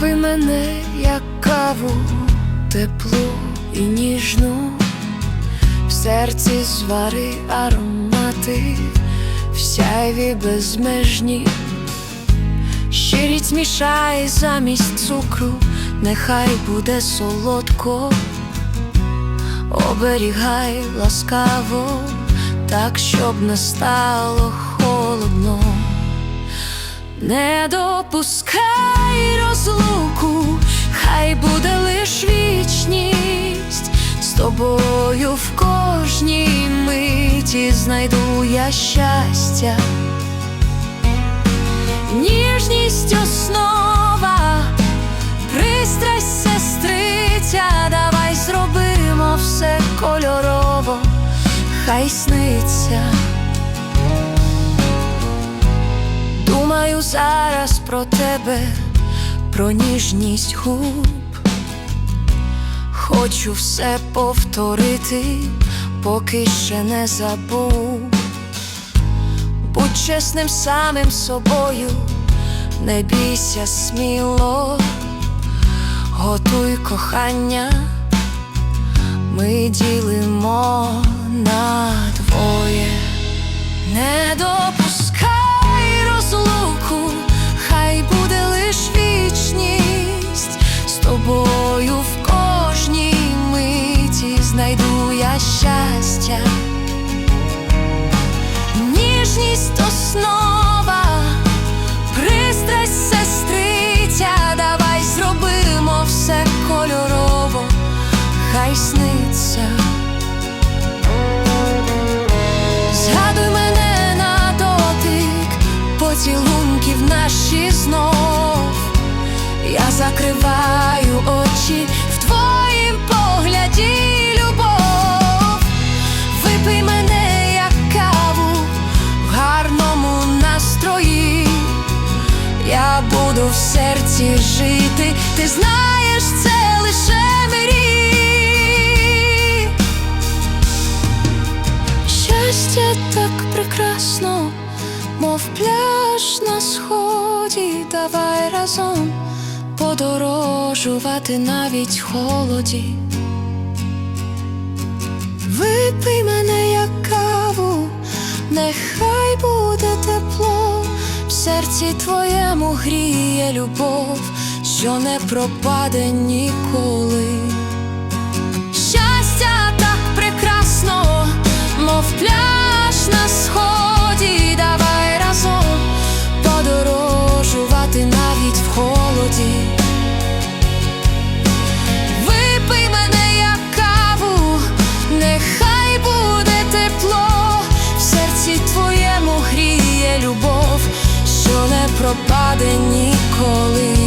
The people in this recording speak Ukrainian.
Випий мене, як каву, теплу і ніжну, в серці звари аромати, в сяйві безмежні, щирість змішай замість цукру, нехай буде солодко, оберігай ласкаво, так, щоб не стало холодно. Не допускай розлуку, хай буде лиш вічність, з тобою в кожній миті знайду я щастя, ніжність основа, пристрасть сестриця, давай зробимо все кольорово, хай сниться. Думаю зараз про тебе, про ніжність губ. Хочу все повторити, поки ще не забув. Будь чесним самим собою, не бійся сміло, готуй кохання, ми ділимо на двоє. Не допускай тобою в кожній миті знайду я щастя, ніжність основа, пристрасть сестриця, давай зробимо все кольорово, хай сниться. Згадуй мене на дотик, поцілунків наші знов. Я закриваю очі в твоїм погляді, любов. Випий мене, як каву в гарному настрої. Я буду в серці жити, ти знаєш, це лише мрій. Щастя так прекрасно, мов пляж на сході, давай разом подорожувати навіть холоді. Випий мене як каву, нехай буде тепло, в серці твоєму гріє любов, що не пропаде ніколи. пропаде ніколи.